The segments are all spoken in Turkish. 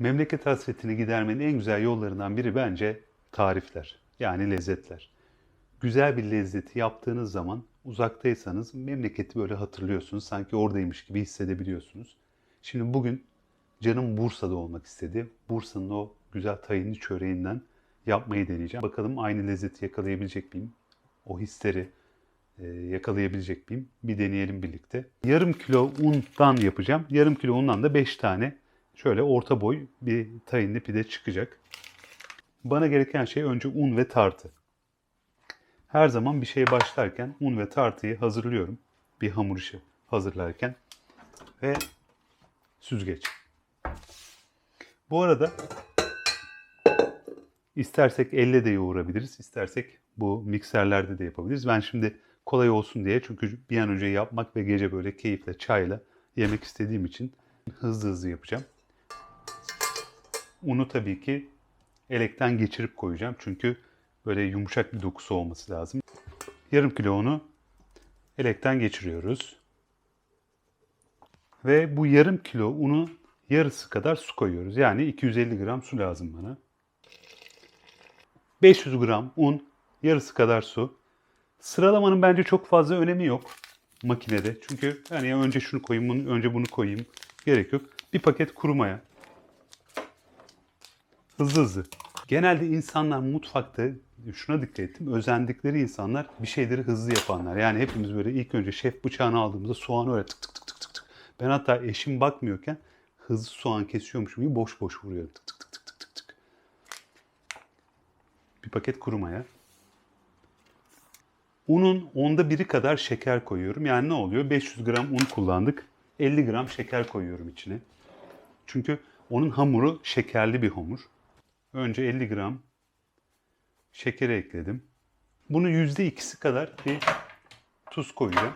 Memleket hasretini gidermenin en güzel yollarından biri bence tarifler. Yani lezzetler. Güzel bir lezzeti yaptığınız zaman uzaktaysanız memleketi böyle hatırlıyorsunuz. Sanki oradaymış gibi hissedebiliyorsunuz. Şimdi bugün canım Bursa'da olmak istedi. Bursa'nın o güzel tayinli çöreğinden yapmayı deneyeceğim. Bakalım aynı lezzeti yakalayabilecek miyim? O hisleri e, yakalayabilecek miyim? Bir deneyelim birlikte. Yarım kilo undan yapacağım. Yarım kilo undan da 5 tane şöyle orta boy bir tayinli pide çıkacak. Bana gereken şey önce un ve tartı. Her zaman bir şeye başlarken un ve tartıyı hazırlıyorum. Bir hamur işi hazırlarken. Ve süzgeç. Bu arada istersek elle de yoğurabiliriz. istersek bu mikserlerde de yapabiliriz. Ben şimdi kolay olsun diye çünkü bir an önce yapmak ve gece böyle keyifle çayla yemek istediğim için hızlı hızlı yapacağım. Unu tabii ki elekten geçirip koyacağım. Çünkü böyle yumuşak bir dokusu olması lazım. Yarım kilo unu elekten geçiriyoruz. Ve bu yarım kilo unu yarısı kadar su koyuyoruz. Yani 250 gram su lazım bana. 500 gram un, yarısı kadar su. Sıralamanın bence çok fazla önemi yok makinede. Çünkü yani önce şunu koyayım, önce bunu koyayım gerek yok. Bir paket kuru maya. Hızlı hızlı. Genelde insanlar mutfakta şuna dikkat ettim. Özendikleri insanlar bir şeyleri hızlı yapanlar. Yani hepimiz böyle ilk önce şef bıçağını aldığımızda soğanı öyle tık tık tık tık tık tık. Ben hatta eşim bakmıyorken hızlı soğan kesiyormuşum gibi boş boş vuruyorum. Tık tık tık tık tık tık tık. Bir paket kuru maya. Unun onda biri kadar şeker koyuyorum. Yani ne oluyor? 500 gram un kullandık. 50 gram şeker koyuyorum içine. Çünkü onun hamuru şekerli bir hamur. Önce 50 gram şekeri ekledim. Bunu yüzde ikisi kadar bir tuz koyacağım.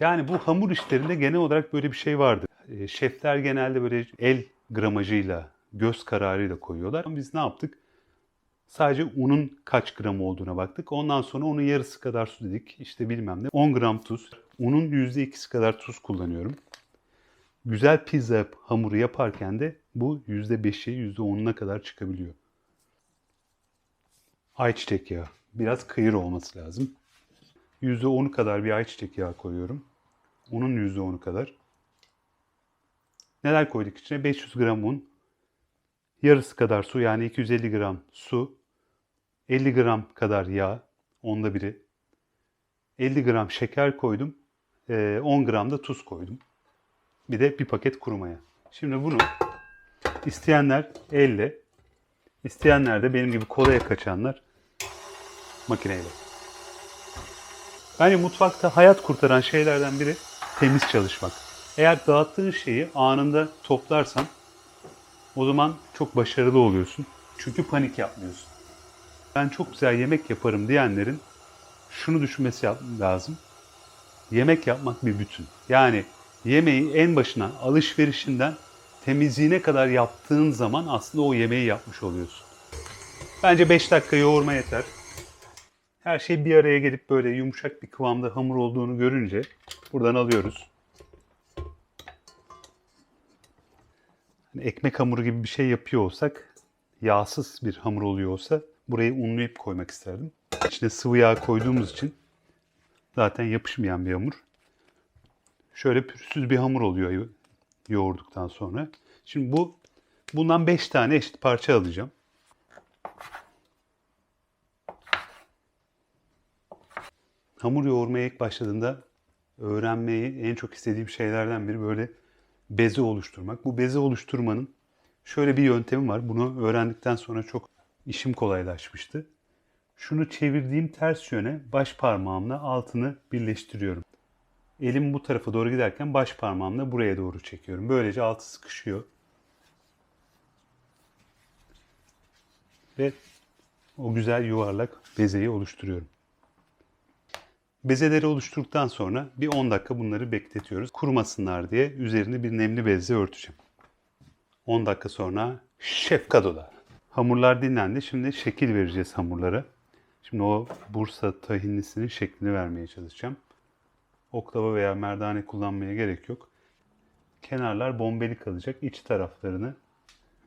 Yani bu hamur işlerinde genel olarak böyle bir şey vardır. E, Şefler genelde böyle el gramajıyla, göz kararıyla koyuyorlar. Ama biz ne yaptık? Sadece unun kaç gram olduğuna baktık. Ondan sonra onun yarısı kadar su dedik. İşte bilmem ne. 10 gram tuz. Unun %2'si kadar tuz kullanıyorum. Güzel pizza hamuru yaparken de bu %5'i %10'una kadar çıkabiliyor. Ayçiçek yağı. Biraz kıyır olması lazım. %10'u kadar bir ayçiçek yağı koyuyorum. Unun %10'u kadar. Neler koyduk içine? 500 gram un, yarısı kadar su yani 250 gram su, 50 gram kadar yağ, onda biri, 50 gram şeker koydum, eee, 10 gram da tuz koydum. Bir de bir paket kuru maya. Şimdi bunu isteyenler elle, isteyenler de benim gibi kolaya kaçanlar makineyle. Bence mutfakta hayat kurtaran şeylerden biri temiz çalışmak. Eğer dağıttığın şeyi anında toplarsan o zaman çok başarılı oluyorsun. Çünkü panik yapmıyorsun. Ben çok güzel yemek yaparım diyenlerin şunu düşünmesi lazım. Yemek yapmak bir bütün. Yani yemeği en başına alışverişinden temizliğine kadar yaptığın zaman aslında o yemeği yapmış oluyorsun. Bence 5 dakika yoğurma yeter. Her şey bir araya gelip böyle yumuşak bir kıvamda hamur olduğunu görünce buradan alıyoruz. Hani ekmek hamuru gibi bir şey yapıyor olsak, yağsız bir hamur oluyor olsa burayı unlayıp koymak isterdim. İçine sıvı yağ koyduğumuz için zaten yapışmayan bir hamur. Şöyle pürüzsüz bir hamur oluyor yo- yoğurduktan sonra. Şimdi bu bundan 5 tane eşit parça alacağım. Hamur yoğurmaya ilk başladığında öğrenmeyi en çok istediğim şeylerden biri böyle beze oluşturmak. Bu beze oluşturmanın şöyle bir yöntemi var. Bunu öğrendikten sonra çok işim kolaylaşmıştı. Şunu çevirdiğim ters yöne baş parmağımla altını birleştiriyorum. Elim bu tarafa doğru giderken baş parmağımla buraya doğru çekiyorum. Böylece altı sıkışıyor. Ve o güzel yuvarlak bezeyi oluşturuyorum. Bezeleri oluşturduktan sonra bir 10 dakika bunları bekletiyoruz. Kurumasınlar diye üzerini bir nemli bezle örteceğim. 10 dakika sonra şef kadoda. Hamurlar dinlendi. Şimdi şekil vereceğiz hamurlara. Şimdi o Bursa tahinlisinin şeklini vermeye çalışacağım. Oklava veya merdane kullanmaya gerek yok. kenarlar bombeli kalacak. İç taraflarını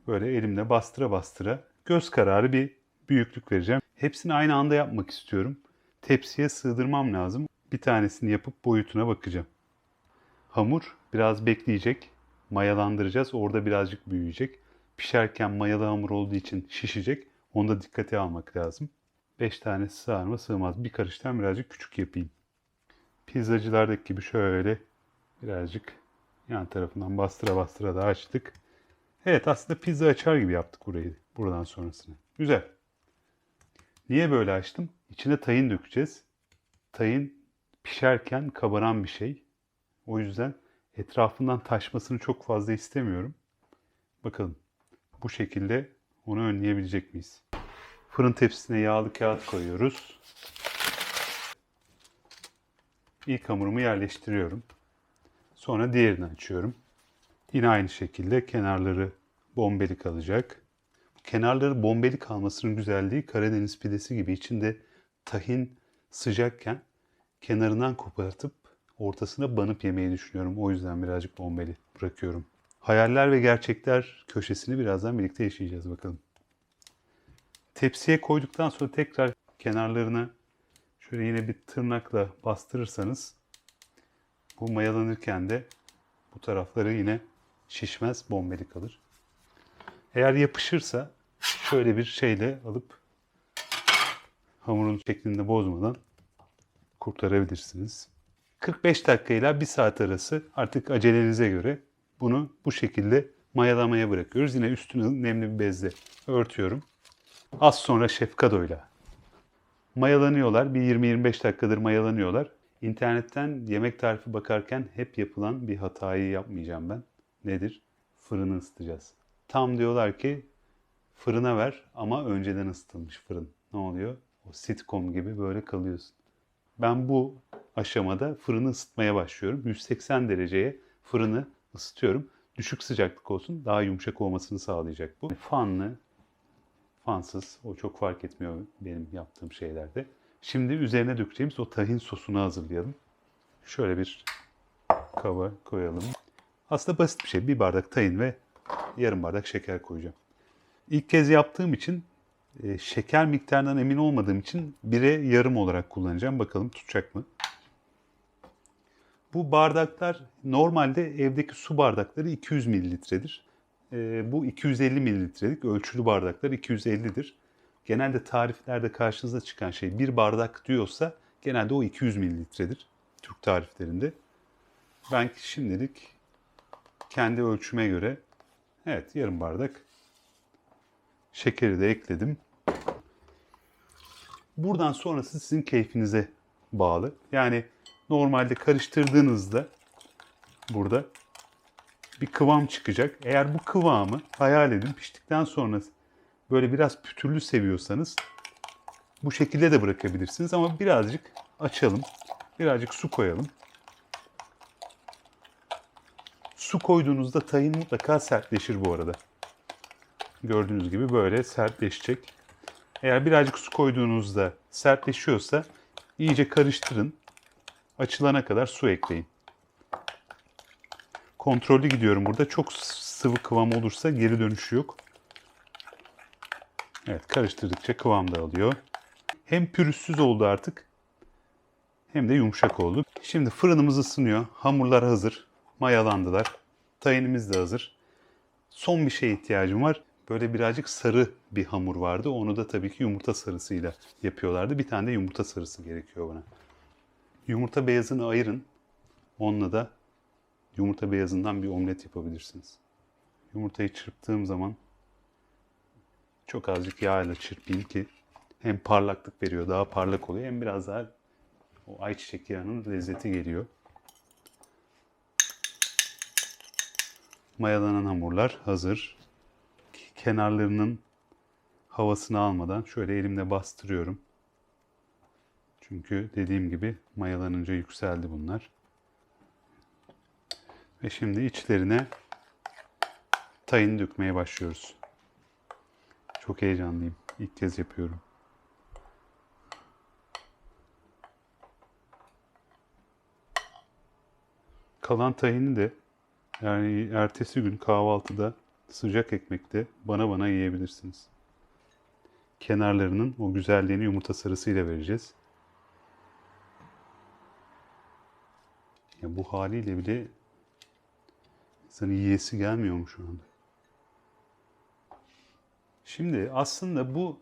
böyle elimle bastıra bastıra göz kararı bir büyüklük vereceğim. Hepsini aynı anda yapmak istiyorum. Tepsiye sığdırmam lazım. Bir tanesini yapıp boyutuna bakacağım. Hamur biraz bekleyecek. Mayalandıracağız. Orada birazcık büyüyecek. Pişerken mayalı hamur olduğu için şişecek. Onu da dikkate almak lazım. 5 tanesi sığar mı sığmaz. Bir karıştan birazcık küçük yapayım. Pizzacılardaki gibi şöyle birazcık yan tarafından bastıra bastıra da açtık. Evet aslında pizza açar gibi yaptık burayı buradan sonrasını. Güzel. Niye böyle açtım? İçine tayin dökeceğiz. Tayin pişerken kabaran bir şey. O yüzden etrafından taşmasını çok fazla istemiyorum. Bakalım bu şekilde onu önleyebilecek miyiz? Fırın tepsisine yağlı kağıt koyuyoruz. İlk hamurumu yerleştiriyorum. Sonra diğerini açıyorum. Yine aynı şekilde kenarları bombeli kalacak. Kenarları bombeli kalmasının güzelliği Karadeniz pidesi gibi içinde tahin sıcakken kenarından kopartıp ortasına banıp yemeyi düşünüyorum. O yüzden birazcık bombeli bırakıyorum. Hayaller ve gerçekler köşesini birazdan birlikte yaşayacağız bakalım. Tepsiye koyduktan sonra tekrar kenarlarını şöyle yine bir tırnakla bastırırsanız bu mayalanırken de bu tarafları yine şişmez, bombeli kalır. Eğer yapışırsa şöyle bir şeyle alıp hamurun şeklinde bozmadan kurtarabilirsiniz. 45 dakika ile 1 saat arası artık acelenize göre bunu bu şekilde mayalamaya bırakıyoruz. Yine üstünü nemli bir bezle örtüyorum. Az sonra şef kadoyla mayalanıyorlar. Bir 20-25 dakikadır mayalanıyorlar. İnternetten yemek tarifi bakarken hep yapılan bir hatayı yapmayacağım ben. Nedir? Fırını ısıtacağız. Tam diyorlar ki fırına ver ama önceden ısıtılmış fırın. Ne oluyor? O sitcom gibi böyle kalıyorsun. Ben bu aşamada fırını ısıtmaya başlıyorum. 180 dereceye fırını ısıtıyorum. Düşük sıcaklık olsun daha yumuşak olmasını sağlayacak bu. Fanlı, fansız o çok fark etmiyor benim yaptığım şeylerde. Şimdi üzerine dökeceğimiz o tahin sosunu hazırlayalım. Şöyle bir kaba koyalım. Aslında basit bir şey. Bir bardak tahin ve yarım bardak şeker koyacağım. İlk kez yaptığım için e, şeker miktarından emin olmadığım için bire yarım olarak kullanacağım. Bakalım tutacak mı? Bu bardaklar normalde evdeki su bardakları 200 mililitredir. E, bu 250 mililitrelik ölçülü bardaklar 250'dir. Genelde tariflerde karşınıza çıkan şey bir bardak diyorsa genelde o 200 mililitredir Türk tariflerinde. Ben şimdilik kendi ölçüme göre evet yarım bardak şekeri de ekledim. Buradan sonrası sizin keyfinize bağlı. Yani normalde karıştırdığınızda burada bir kıvam çıkacak. Eğer bu kıvamı hayal edin piştikten sonra böyle biraz pütürlü seviyorsanız bu şekilde de bırakabilirsiniz ama birazcık açalım. Birazcık su koyalım. Su koyduğunuzda tahin mutlaka sertleşir bu arada. Gördüğünüz gibi böyle sertleşecek. Eğer birazcık su koyduğunuzda sertleşiyorsa iyice karıştırın. Açılana kadar su ekleyin. Kontrollü gidiyorum burada. Çok sıvı kıvam olursa geri dönüşü yok. Evet karıştırdıkça kıvam da alıyor. Hem pürüzsüz oldu artık hem de yumuşak oldu. Şimdi fırınımız ısınıyor. Hamurlar hazır. Mayalandılar. Tayinimiz de hazır. Son bir şeye ihtiyacım var. Böyle birazcık sarı bir hamur vardı. Onu da tabii ki yumurta sarısıyla yapıyorlardı. Bir tane de yumurta sarısı gerekiyor bana. Yumurta beyazını ayırın. Onunla da yumurta beyazından bir omlet yapabilirsiniz. Yumurtayı çırptığım zaman çok azıcık yağ ile çırpayım ki hem parlaklık veriyor, daha parlak oluyor hem biraz daha o ayçiçek yağının lezzeti geliyor. Mayalanan hamurlar hazır. Kenarlarının havasını almadan şöyle elimle bastırıyorum. Çünkü dediğim gibi mayalanınca yükseldi bunlar. Ve şimdi içlerine tayin dökmeye başlıyoruz. Çok heyecanlıyım. İlk kez yapıyorum. Kalan tahini de Yani ertesi gün kahvaltıda sıcak ekmekte bana bana yiyebilirsiniz. Kenarlarının o güzelliğini yumurta sarısıyla vereceğiz. Ya bu haliyle bile insanın yiyesi gelmiyor mu şu anda? Şimdi aslında bu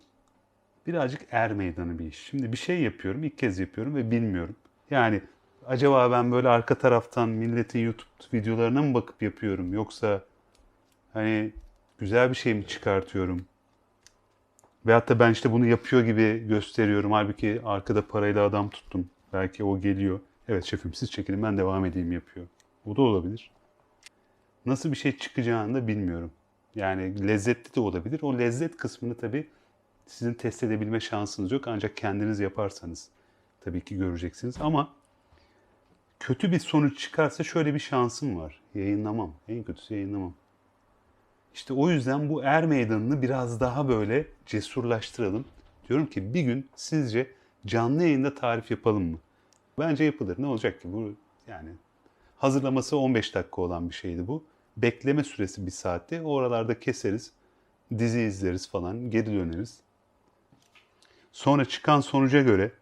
birazcık er meydanı bir iş. Şimdi bir şey yapıyorum, ilk kez yapıyorum ve bilmiyorum. Yani acaba ben böyle arka taraftan milletin YouTube videolarına mı bakıp yapıyorum yoksa hani güzel bir şey mi çıkartıyorum? Veyahut da ben işte bunu yapıyor gibi gösteriyorum. Halbuki arkada parayla adam tuttum. Belki o geliyor. Evet şefim siz çekilin ben devam edeyim yapıyor. Bu da olabilir. Nasıl bir şey çıkacağını da bilmiyorum. Yani lezzetli de olabilir. O lezzet kısmını tabii sizin test edebilme şansınız yok. Ancak kendiniz yaparsanız tabii ki göreceksiniz. Ama kötü bir sonuç çıkarsa şöyle bir şansım var. Yayınlamam. En kötüsü yayınlamam. İşte o yüzden bu er meydanını biraz daha böyle cesurlaştıralım. Diyorum ki bir gün sizce canlı yayında tarif yapalım mı? Bence yapılır. Ne olacak ki bu yani hazırlaması 15 dakika olan bir şeydi bu. Bekleme süresi bir saatte. O aralarda keseriz. Dizi izleriz falan. Geri döneriz. Sonra çıkan sonuca göre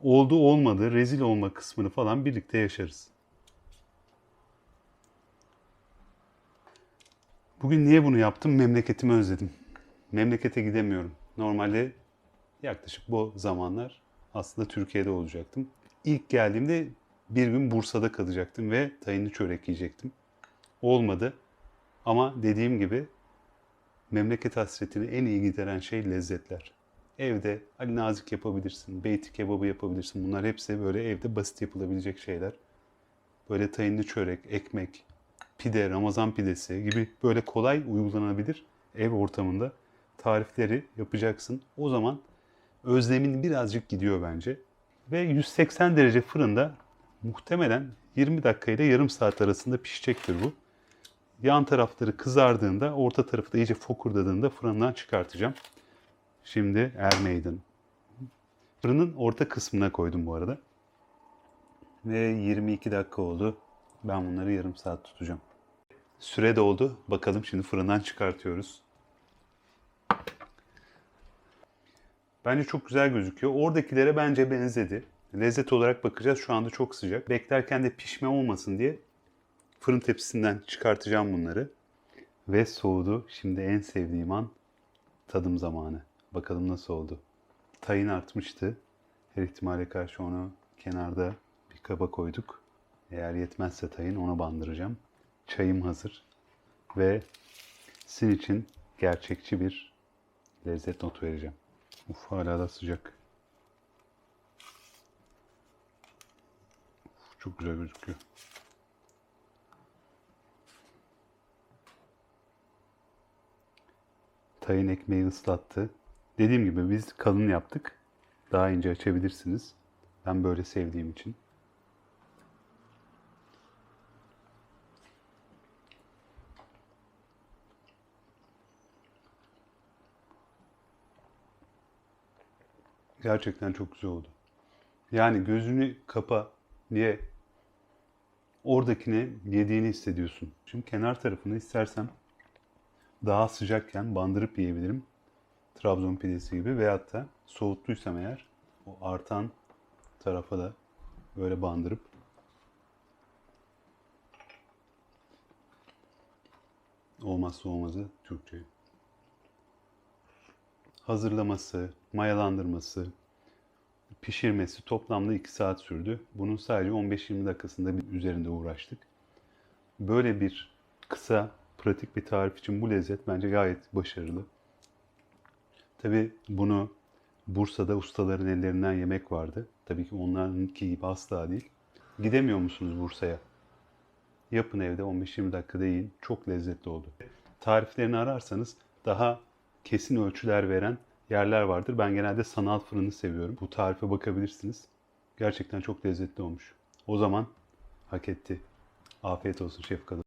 oldu olmadı rezil olma kısmını falan birlikte yaşarız. Bugün niye bunu yaptım? Memleketimi özledim. Memlekete gidemiyorum. Normalde yaklaşık bu zamanlar aslında Türkiye'de olacaktım. İlk geldiğimde bir gün Bursa'da kalacaktım ve tayınlı çörek yiyecektim. Olmadı. Ama dediğim gibi memleket hasretini en iyi gideren şey lezzetler. Evde Ali Nazik yapabilirsin, beyti kebabı yapabilirsin. Bunlar hepsi böyle evde basit yapılabilecek şeyler. Böyle tayınlı çörek, ekmek, pide, Ramazan pidesi gibi böyle kolay uygulanabilir ev ortamında tarifleri yapacaksın. O zaman özlemin birazcık gidiyor bence. Ve 180 derece fırında muhtemelen 20 dakika ile yarım saat arasında pişecektir bu. Yan tarafları kızardığında, orta tarafı da iyice fokurdadığında fırından çıkartacağım. Şimdi er meydan. Fırının orta kısmına koydum bu arada. Ve 22 dakika oldu. Ben bunları yarım saat tutacağım. Süre doldu. Bakalım şimdi fırından çıkartıyoruz. Bence çok güzel gözüküyor. Oradakilere bence benzedi. Lezzet olarak bakacağız. Şu anda çok sıcak. Beklerken de pişme olmasın diye fırın tepsisinden çıkartacağım bunları. Ve soğudu. Şimdi en sevdiğim an tadım zamanı. Bakalım nasıl oldu. Tayin artmıştı. Her ihtimale karşı onu kenarda bir kaba koyduk. Eğer yetmezse tayin ona bandıracağım. Çayım hazır. Ve sizin için gerçekçi bir lezzet notu vereceğim. Uf hala da sıcak. Uf, çok güzel gözüküyor. Tayin ekmeği ıslattı. Dediğim gibi biz kalın yaptık. Daha ince açabilirsiniz. Ben böyle sevdiğim için. Gerçekten çok güzel oldu. Yani gözünü kapa diye oradakine yediğini hissediyorsun. Şimdi kenar tarafını istersem daha sıcakken bandırıp yiyebilirim. Trabzon pidesi gibi veyahut da soğuttuysam eğer o artan tarafa da böyle bandırıp olmazsa olmazı Türkçe. Hazırlaması, mayalandırması, pişirmesi toplamda 2 saat sürdü. Bunun sadece 15-20 dakikasında bir üzerinde uğraştık. Böyle bir kısa, pratik bir tarif için bu lezzet bence gayet başarılı. Tabi bunu Bursa'da ustaların ellerinden yemek vardı. Tabii ki onlarınki gibi asla değil. Gidemiyor musunuz Bursa'ya? Yapın evde 15-20 dakikada yiyin. Çok lezzetli oldu. Tariflerini ararsanız daha kesin ölçüler veren yerler vardır. Ben genelde sanal fırını seviyorum. Bu tarife bakabilirsiniz. Gerçekten çok lezzetli olmuş. O zaman hak etti. Afiyet olsun şef kadın.